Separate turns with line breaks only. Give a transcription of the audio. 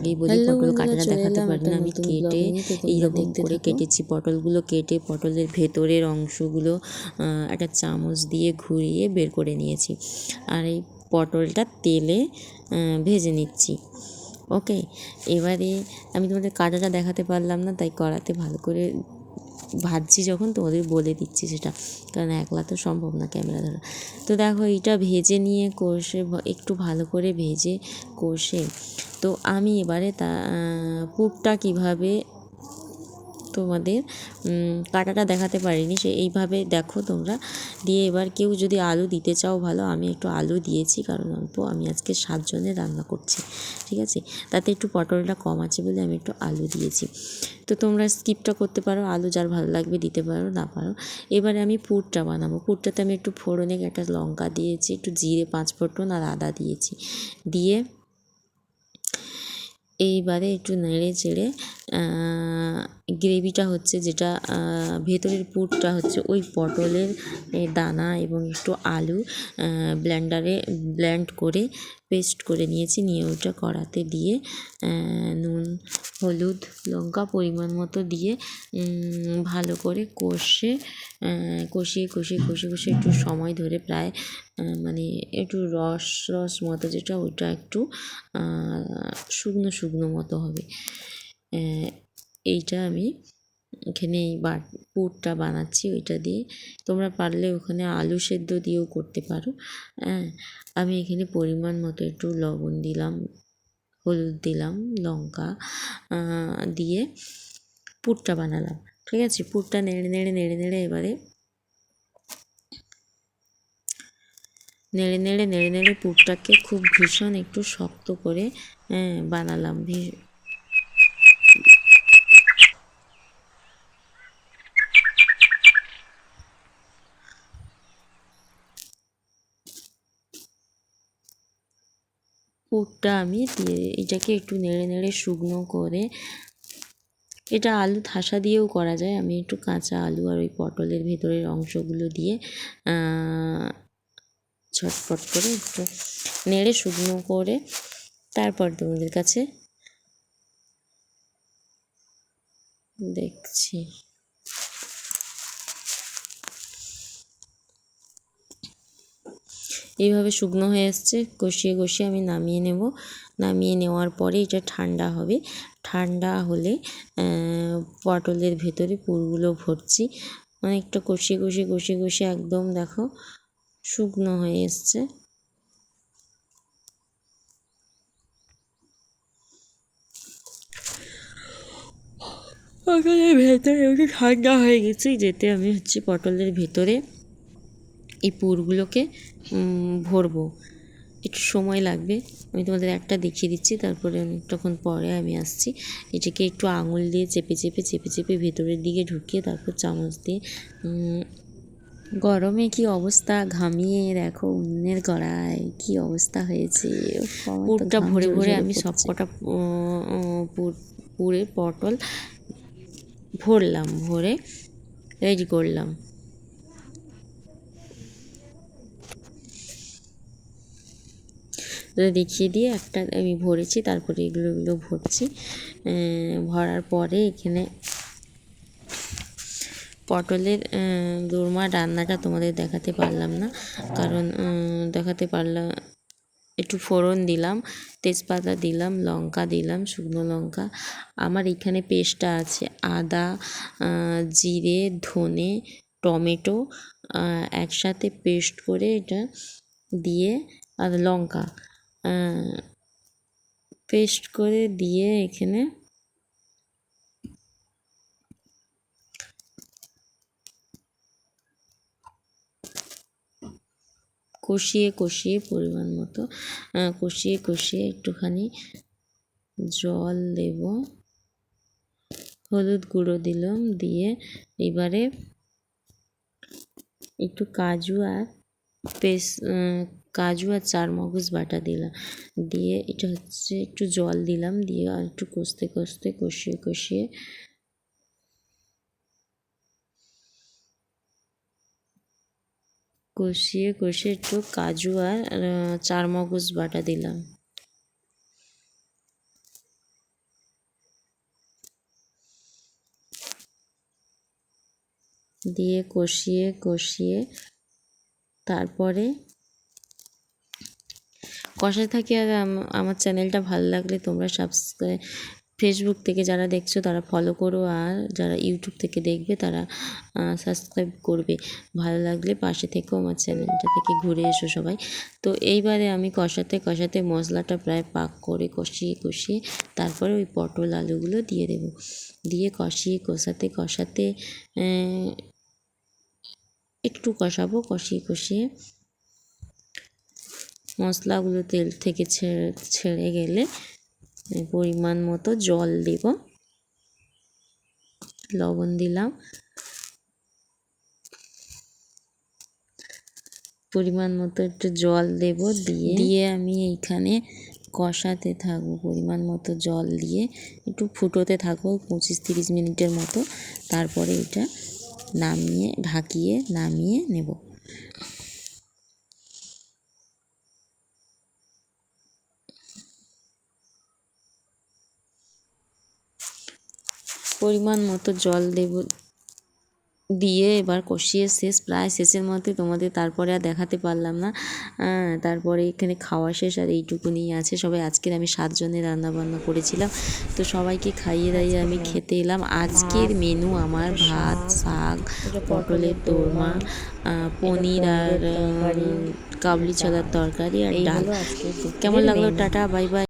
আগেই বলি পটল কাটাটা দেখাতে পারি না। আমি কেটে এইরকম করে কেটেছি পটলগুলো কেটে পটলের ভেতরের অংশগুলো একটা চামচ দিয়ে ঘুরিয়ে বের করে নিয়েছি। আর এই পটলটা তেলে ভেজে নিচ্ছি। ওকে এবারে আমি তোমাদের কাটাটা দেখাতে পারলাম না তাই কড়াতে ভালো করে ভাজছি যখন তোমাদের বলে দিচ্ছি সেটা, কারণ একলা তো সম্ভব না ক্যামেরা ধরা। তো দেখো এইটা ভেজে নিয়ে কষে একটু ভালো করে ভেজে কষে। তো আমি এবারে তা পুরটা কীভাবে তোমাদের কাটাটা দেখাতে পারিনি, সে এইভাবে দেখো তোমরা। দিয়ে এবার কেউ যদি আলু দিতে চাও ভালো, আমি একটু আলু দিয়েছি, কারণ অল্প, আমি আজকে সাতজনের রান্না করছি, ঠিক আছে? তাতে একটু পটলটা কম আছে বলে আমি একটু আলু দিয়েছি। তো তোমরা স্কিপটা করতে পারো, আলু যার ভালো লাগবে দিতে পারো, না পারো। এবারে আমি পুরটা বানাবো, পুরটাতে আমি একটু ফোড়নে একটা লঙ্কা দিয়েছি, একটু জিরে, পাঁচ ফোড়ন আর আদা দিয়েছি। দিয়ে এইবারে একটু নেড়ে চেড়ে গ্রেভিটা হচ্ছে যেটা ভেতরের পুরটা হচ্ছে ওই পটলের দানা এবং একটু আলু ব্লেন্ডারে ব্ল্যান্ড করে পেস্ট করে নিয়েছি। নিয়ে ওটা কড়াতে দিয়ে নুন, হলুদ, লঙ্কা পরিমাণ মতো দিয়ে ভালো করে কষে কষিয়ে কষিয়ে কষে কষে একটু সময় ধরে প্রায় মানে একটু রস রস মতো যেটা ওইটা একটু শুকনো শুকনো মতো হবে। এইটা আমি এখানে এই বাট পুরটা বানাচ্ছি ওইটা দিয়ে। তোমরা পারলে ওখানে আলু সেদ্ধ দিয়েও করতে পারো। হ্যাঁ আমি এখানে পরিমাণ মতো একটু লবণ দিলাম হলুদ দিলাম লঙ্কা দিয়ে পুরটা বানালাম। ঠিক আছে? পুরটা নেড়ে নেড়ে নেড়ে নেড়ে এবারে নেড়ে নেড়ে নেড়ে নেড়ে পুরটাকে খুব ভীষণ একটু শক্ত করে হ্যাঁ, বানালাম। পুরটা আমি দিয়ে এটাকে একটু নেড়ে নেড়ে শুকনো করে এটা আলু ঠাসা দিয়েও করা যায়। আমি একটু কাঁচা আলু আর ওই পটলের ভেতরের অংশগুলো দিয়ে ছটফট করে একটু নেড়ে শুকনো করে তারপর তোমাদের কাছে দেখছি। এইভাবে শুকনো হয়ে এসছে কষিয়ে কষিয়ে আমি নামিয়ে নেব। নামিয়ে নেওয়ার পরে এটা ঠান্ডা হবে। ঠান্ডা হলে পটলের ভেতরে পুরগুলো ভরছি। অনেকটা কষিয়ে কষিয়ে কষিয়ে কষিয়ে একদম দেখো শুকনো হয়ে এসছে। পটলের ভেতরে একটু ঠান্ডা হয়ে গেছে, যেতে আমি হচ্ছে পটলের ভেতরে এই পুরগুলোকে ভরবো। একটু সময় লাগবে। আমি তোমাদের একটা দেখিয়ে দিচ্ছি তারপরে অনেকক্ষণ পরে আমি আসছি। এটাকে একটু আঙুল দিয়ে চেপে চেপে চেপে চেপে ভেতরের দিকে ঢুকিয়ে তারপর চামচ দিয়ে গরমে কি অবস্থা? ঘামিয়ে দেখো উন্নের গড়ায় কি অবস্থা হয়েছে। পুরটা ভরে ভরে আমি। সবকটা পুর পুরের পটল ভরলাম ভরে রেডি করলাম। দেখিয়ে দিয়ে একটা আমি ভরেছি, তারপরে এগুলো এগুলো ভরছি। ভরার পরে এখানে পটলের দোরমা রান্নাটা তোমাদের দেখাতে পারলাম না। কারণ দেখাতে পারলাম একটু ফোড়ন দিলাম, তেজপাতা দিলাম, লঙ্কা দিলাম, শুকনো লঙ্কা। আমার এখানে পেস্টটা আছে, আদা জিরে, ধনে, টমেটো একসাথে পেস্ট করে এটা দিয়ে, আর লঙ্কা। পেস্ট করে দিয়ে এখানে কষিয়ে কষিয়ে পরিমাণ মতো কষিয়ে কষিয়ে একটুখানি জল দেব। হলুদ গুঁড়ো দিলাম দিয়ে এবারে একটু কাজু আর পেস আহ, কাজু আর চার মগজ বাটা দিলাম। দিয়ে এটা হচ্ছে একটু জল দিলাম, দিয়ে আর একটু কষতে কষতে, কষিয়ে কষিয়ে কষিয়ে কষিয়ে একটু কাজু আর চার মগজ বাটা দিলাম। দিয়ে কষিয়ে কষিয়ে তারপরে কষাতে থাকি আর আমার চ্যানেলটা ভালো লাগলে তোমরা সাবস্ক্রাইব ফেসবুক থেকে যারা দেখছ তারা ফলো করো আর যারা ইউটিউব থেকে দেখবে তারা সাবস্ক্রাইব করবে। ভালো লাগলে পাশে থেকেও আমার চ্যানেলটা থেকে ঘুরে এসো সবাই। তো এইবারে আমি কষাতে কষাতে মশলাটা প্রায় পাক করে কষিয়ে কষিয়ে তারপরে ওই পটল আলুগুলো দিয়ে দেবো। দিয়ে কষিয়ে কষাতে কষাতে একটু কষাবো, কষিয়ে কষিয়ে মশলাগুলো তেল থেকে ছেড়ে ছেড়ে গেলে পরিমাণ মতো জল দেব। লবণ দিলাম। পরিমাণ মতো একটু জল দেব দিয়ে। দিয়ে আমি এইখানে কষাতে থাকব, পরিমাণ মতো জল দিয়ে। একটু ফুটোতে থাকব, পঁচিশ তিরিশ মিনিটের মতো। তারপরে এটা নামিয়ে, ঢাকিয়ে, নামিয়ে নেব। পরিমাণ মতো জল দেব দিয়ে এবার কষিয়ে শেষ প্রায় শেষের মধ্যে তোমাদের তারপরে আর দেখাতে পারলাম না। তারপরে এখানে খাওয়া শেষ আর এইটুকুনি আছে। সবাই আজকের আমি সাতজনের রান্না বান্না করেছিলাম। তো সবাইকে খাইয়ে দাইয়ে আমি খেতে এলাম। আজকের মেনু আমার ভাত শাক পটলের দোরমা পনির আর কাবলি ছোলার তরকারি আর ডাল। কেমন লাগল? Tata bye bye.